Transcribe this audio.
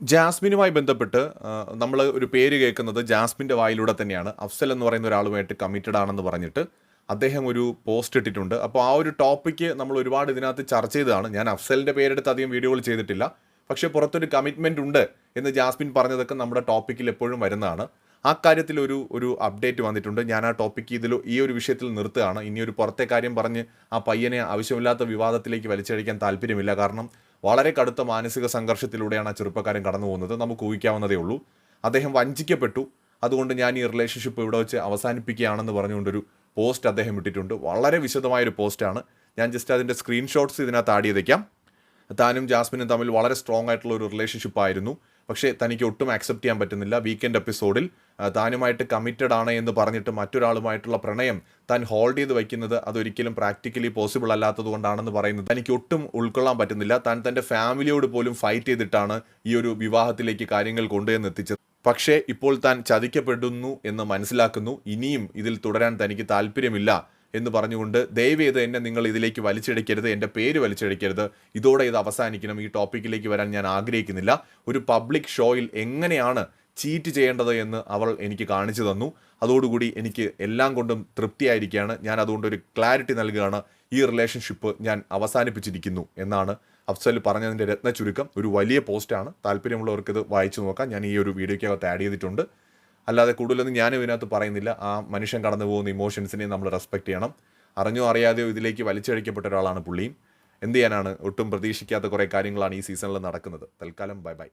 ജാസ്മിനുമായി ബന്ധപ്പെട്ട് നമ്മൾ ഒരു പേര് കേൾക്കുന്നത് ജാസ്മിന്റെ വായിലൂടെ തന്നെയാണ്. അഫ്സൽ എന്ന് പറയുന്ന ഒരാളുമായിട്ട് കമ്മിറ്റഡ് ആണെന്ന് പറഞ്ഞിട്ട് അദ്ദേഹം ഒരു പോസ്റ്റ് ഇട്ടിട്ടുണ്ട്. അപ്പോൾ ആ ഒരു ടോപ്പിക്ക് നമ്മൾ ഒരുപാട് ഇതിനകത്ത് ചർച്ച ചെയ്തതാണ്. ഞാൻ അഫ്സലിന്റെ പേരെടുത്ത് അധികം വീഡിയോകൾ ചെയ്തിട്ടില്ല. പക്ഷേ പുറത്തൊരു കമ്മിറ്റ്മെന്റ് ഉണ്ട് എന്ന് ജാസ്മിൻ പറഞ്ഞതൊക്കെ നമ്മുടെ ടോപ്പിക്കിൽ എപ്പോഴും വരുന്നതാണ്. ആ കാര്യത്തിൽ ഒരു ഒരു അപ്ഡേറ്റ് വന്നിട്ടുണ്ട്. ഞാൻ ആ ടോപ്പിക്ക് ഇതിൽ ഈ ഒരു വിഷയത്തിൽ നിർത്തുകയാണ്. ഇനി ഒരു പുറത്തെ കാര്യം പറഞ്ഞ് ആ പയ്യനെ ആവശ്യമില്ലാത്ത വിവാദത്തിലേക്ക് വലിച്ചഴിക്കാൻ താല്പര്യമില്ല. കാരണം വളരെ കടുത്ത മാനസിക സംഘർഷത്തിലൂടെയാണ് ആ ചെറുപ്പക്കാരൻ കടന്നു പോകുന്നത്. നമുക്ക് ഊഹിക്കാവുന്നതേ ഉള്ളൂ. അദ്ദേഹം വഞ്ചിക്കപ്പെട്ടു. അതുകൊണ്ട് ഞാൻ ഈ റിലേഷൻഷിപ്പ് ഇവിടെ വെച്ച് അവസാനിപ്പിക്കുകയാണെന്ന് പറഞ്ഞുകൊണ്ടൊരു പോസ്റ്റ് അദ്ദേഹം ഇട്ടിട്ടുണ്ട്. വളരെ വിശദമായൊരു പോസ്റ്റാണ് ഞാൻ ജസ്റ്റ് അതിന്റെ സ്ക്രീൻഷോട്ട്സ് ഇതിനകത്ത് ആഡ് ചെയ്തേക്കാം. താനും ജാസ്മിനും തമ്മിൽ വളരെ സ്ട്രോങ് ആയിട്ടുള്ള ഒരു റിലേഷൻഷിപ്പ് ആയിരുന്നു. പക്ഷേ തനിക്ക് ഒട്ടും ആക്സെപ്റ്റ് ചെയ്യാൻ പറ്റുന്നില്ല. വീക്കെൻഡ് എപ്പിസോഡിൽ താനുമായിട്ട് കമ്മിറ്റഡ് ആണ് എന്ന് പറഞ്ഞിട്ട് മറ്റൊരാളുമായിട്ടുള്ള പ്രണയം താൻ ഹോൾഡ് ചെയ്ത് വയ്ക്കുന്നത് അതൊരിക്കലും പ്രാക്ടിക്കലി പോസിബിൾ അല്ലാത്തത് കൊണ്ടാണെന്ന് പറയുന്നത് തനിക്ക് ഒട്ടും ഉൾക്കൊള്ളാൻ പറ്റുന്നില്ല. താൻ തന്റെ ഫാമിലിയോട് പോലും ഫൈറ്റ് ചെയ്തിട്ടാണ് ഈ ഒരു വിവാഹത്തിലേക്ക് കാര്യങ്ങൾ കൊണ്ടുവന്ന് എത്തിച്ചത്. പക്ഷേ ഇപ്പോൾ താൻ ചതിക്കപ്പെടുന്നു എന്ന് മനസ്സിലാക്കുന്നു. ഇനിയും ഇതിൽ തുടരാൻ തനിക്ക് താല്പര്യമില്ല. എന്ന് പറഞ്ഞുകൊണ്ട് ദയവേത് എന്നെ നിങ്ങൾ ഇതിലേക്ക് വലിച്ചെടുക്കരുത് എന്റെ പേര് വലിച്ചെടുക്കരുത്. ഇതോടെ ഇത് അവസാനിക്കണം. ഈ ടോപ്പിക്കിലേക്ക് വരാൻ ഞാൻ ആഗ്രഹിക്കുന്നില്ല. ഒരു പബ്ലിക് ഷോയിൽ എങ്ങനെയാണ് ചീറ്റ് ചെയ്യേണ്ടത് എന്ന് അവൾ എനിക്ക് കാണിച്ചു തന്നു. അതോടുകൂടി എനിക്ക് എല്ലാം കൊണ്ടും തൃപ്തിയായിരിക്കുകയാണ്. ഞാൻ അതുകൊണ്ട് ഒരു ക്ലാരിറ്റി നൽകുകയാണ്. ഈ റിലേഷൻഷിപ്പ് ഞാൻ അവസാനിപ്പിച്ചിരിക്കുന്നു എന്നാണ് അഫ്സൽ പറഞ്ഞതിന്റെ രത്ന ചുരുക്കം ഒരു വലിയ പോസ്റ്റാണ്. താല്പര്യമുള്ളവർക്ക് ഇത് വായിച്ചു നോക്കാം. ഞാൻ ഈ ഒരു വീഡിയോയ്ക്കകത്ത് ആഡ് ചെയ്തിട്ടുണ്ട്. അല്ലാതെ കൂടുതലൊന്നും ഞാനും ഇതിനകത്ത് പറയുന്നില്ല. ആ മനുഷ്യൻ കടന്നു പോകുന്ന ഇമോഷൻസിനെ നമ്മൾ റെസ്പെക്ട് ചെയ്യണം. അറിഞ്ഞോ അറിയാതെയോ ഇതിലേക്ക് വലിച്ചഴിക്കപ്പെട്ട ഒരാളാണ് പുള്ളിയും എന്ത് ചെയ്യാനാണ്? ഒട്ടും പ്രതീക്ഷിക്കാത്ത കുറേ കാര്യങ്ങളാണ് ഈ സീസണിൽ നടക്കുന്നത്. തൽക്കാലം ബൈ ബൈ